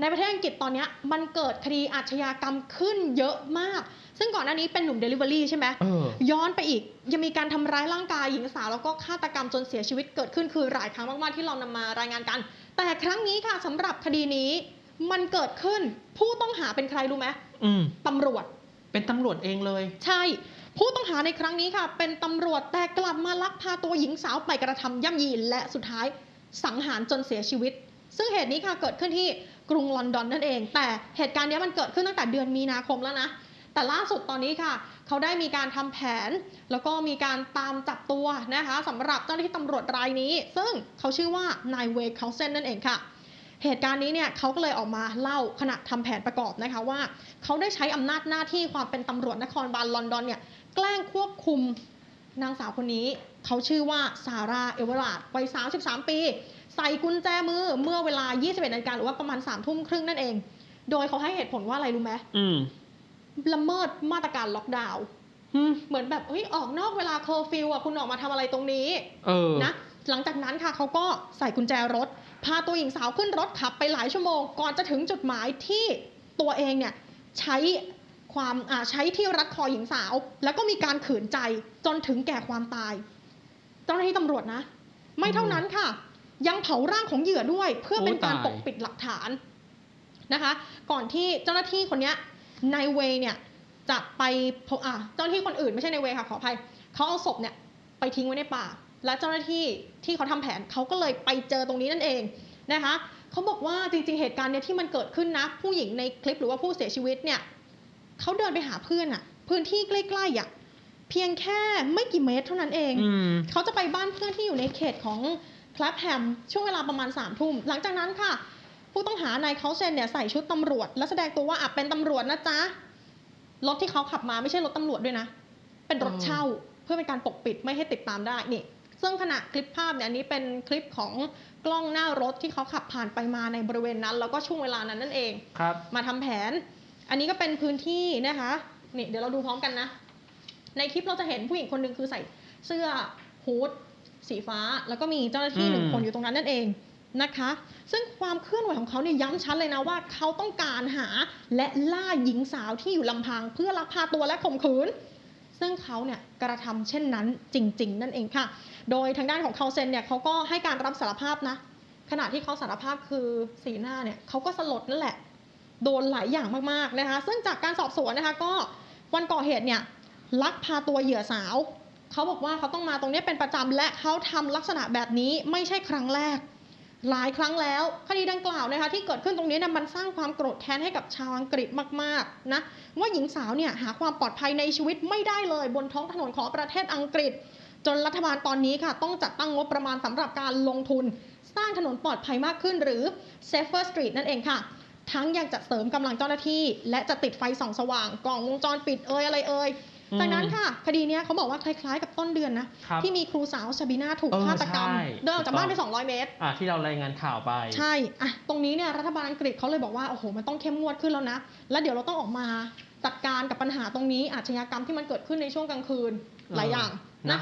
ในประเทศอังกฤษตอนเนี้ยมันเกิดคดีอาชญากรรมขึ้นเยอะมาก ซึ่งก่อนหน้านี้เป็นหนุ่ม Delivery ใช่ไหมเออย้อนไปอีกยังมีการทำร้ายร่างกายหญิงสาวแล้วก็ฆาตกรรมจนเสียชีวิตเกิดขึ้นคือหลายครั้งมากๆที่เรานำมารายงานกัน แต่ครั้งนี้ค่ะสำหรับคดีนี้มันเกิดขึ้นผู้ต้องหาเป็นใครรู้ไหมอืมตำรวจ เป็นตำรวจเองเลย ใช่ ผู้ต้องหาในครั้งนี้ค่ะ เป็นตำรวจแต่กลับมาลักพาตัวหญิงสาวไปกระทำย่ำยีและสุดท้ายสังหารจนเสียชีวิต ซึ่งเหตุนี้ค่ะเกิดขึ้นที่กรุงลอนดอนนั่นเอง แต่เหตุการณ์นี้มันเกิดขึ้นตั้งแต่เดือนมีนาคมแล้วนะ แต่ล่าสุดตอนนี้ค่ะ เขาได้มีการทำแผน แล้วก็มีการตามจับตัวนะคะสำหรับเจ้าหน้าที่ตำรวจรายนี้ ซึ่งเขาชื่อว่านายเวย์เคาเซนนั่นเองค่ะเหตุการณ์นี้เนี่ยเขาก็เลยออกมาเล่าขณะทำแผนประกอบนะคะว่า เขาได้ใช้อำนาจหน้าที่ความเป็นตำรวจนครบาลลอนดอนเนี่ยแกล้งควบคุมนางสาวคนนี้ เขาชื่อว่าซาร่าเอเวอร์ลาดวัย 33 ปี ใส่กุญแจมือเมื่อเวลา 21นาฬิกาหรือว่าประมาณ3ทุ่มครึ่งนั่นเอง โดยเขาให้เหตุผลว่าอะไรรู้ไหมอืมละเมิดมาตรการล็อกดาวน์อืมเหมือนแบบเฮ้ยออกนอกเวลาเคอร์ฟิวอะคุณออกมาทำอะไรตรงนี้เออนะหลังจากนั้นค่ะเขาก็ใส่กุญแจรถ พาตัวหญิงสาวขึ้นรถขับไปหลายชั่วโมง ก่อนจะถึงจุดหมายที่ตัวเองเนี่ยใช้ความอ่าใช้ที่รัดคอหญิงสาว แล้วก็มีการขืนใจจนถึงแก่ความตายเจ้าหน้าที่ตำรวจนะ ไม่เท่านั้นค่ะ ยังเผาร่างของเหยื่อด้วย เพื่อเป็นการโอ้ปตายกปิดหลักฐานนะคะ ก่อนที่เจ้าหน้าที่คนเนี้ยนายเวย์เนี่ยจะไปพบอะเจ้าหน้าที่คนอื่นไม่ใช่นายเวย์ค่ะขออภัยเขาเอาศพเนี่ยไปทิ้งไว้ในป่า และเจ้าหน้าที่ที่เขาทำแผนเขาก็เลยไปเจอตรงนี้นั่นเองนะคะเขาบอกว่าจริง ๆ เหตุการณ์เนี่ยที่มันเกิดขึ้นนะ ผู้หญิงในคลิปหรือว่าผู้เสียชีวิตเนี่ยเขาเดินไปหาเพื่อนอะพื้นที่ใกล้ๆอะ เพียงแค่ไม่กี่เมตรเท่านั้นเองอืมเขาจะไปบ้านเพื่อนที่อยู่ในเขตของแคลปแฮมช่วงเวลาประมาณ3ามทุ่มหลังจากนั้นค่ะ ผู้ต้องหานายเขาเซนเนี่ยใส่ชุดตำรวจ และแสดงตัวว่าอะเป็นตำรวจนะจ๊ะรถที่เขาขับมาไม่ใช่รถตำรวจด้วยนะ เป็นรถเช่าเพื่อเป็นการปกปิดไม่ให้ติดตามได้นี่ซึ่งขณะคลิปภาพเนี่ยอันนี้เป็นคลิปของกล้องหน้ารถที่เขาขับผ่านไปมาในบริเวณนั้น แล้วก็ช่วงเวลานั้นนั่นเองครับ มาทำแผน อันนี้ก็เป็นพื้นที่นะคะนี่เดี๋ยวเราดูพร้อมกันนะ ในคลิปเราจะเห็นผู้หญิงคนหนึ่งคือใส่เสื้อฮูดสีฟ้า แล้วก็มีเจ้าหน้าที่หนึ่งอืมคนอยู่ตรงนั้นนั่นเองนะคะ ซึ่งความเคลื่อนไหวของเขาเนี่ยย้ำชัดเลยนะว่าเขาต้องการหาและล่าหญิงสาวที่อยู่ลำพัง เพื่อลักพาตัวและข่มขืน ซึ่งเขาเนี่ยกระทำเช่นนั้นจริง ๆ นั่นเองค่ะ โดยทางด้านของเขาเซนเนี่ยเขาก็ให้การรับสารภาพนะ ขณะที่เขาสารภาพคือสีหน้าเนี่ยเขาก็สลดนั่นแหละ โดนหลายอย่างมากๆนะคะ ซึ่งจากการสอบสวนนะคะก็วันก่อเหตุเนี่ย ลักพาตัวเหยื่อสาว เขาบอกว่าเขาต้องมาตรงนี้เป็นประจำและเขาทำลักษณะแบบนี้ไม่ใช่ครั้งแรก หลายครั้งแล้วคดีดังกล่าวนะคะที่เกิดขึ้นตรงนี้เนะมันสร้างความโกรธแค้นให้กับชาวอังกฤษมากๆนะว่าหญิงสาวเนี่ยหาความปลอดภัยในชีวิตไม่ได้เลย บนท้องถนนของประเทศอังกฤษ จนรัฐบาลตอนนี้ค่ะ ต้องจัดตั้งงบประมาณสำหรับการลงทุน สร้างถนนปลอดภัยมากขึ้น หรือ Safer Street นั่นเองค่ะทั้งยังจะเสริมกำลังเจ้าหน้าที่ และจะติดไฟส่องสว่างกล่องวงจรปิดเอ่ยอะไรเอ่ยอืม จากนั้นค่ะ คดีเนี้ยเขาบอกว่าคล้ายๆกับต้นเดือนนะครับที่มีครูสาวซาบีนาถูกเออฆาตกรรมใช่เดินออกจากบ้านไปถูกต้อง200 เมตร อ่าที่เรารายงานข่าวไป ใช่อะตรงนี้เนี่ยรัฐบาลอังกฤษเขาเลยบอกว่าโอ้โหมันต้องเข้มงวดขึ้นแล้วนะ แล้วเดี๋ยวเราต้องออกมาจัดการกับปัญหาตรงนี้อาชญากรรมที่มันเกิดขึ้นในช่วงกลางคืนหลายอย่างนะนะ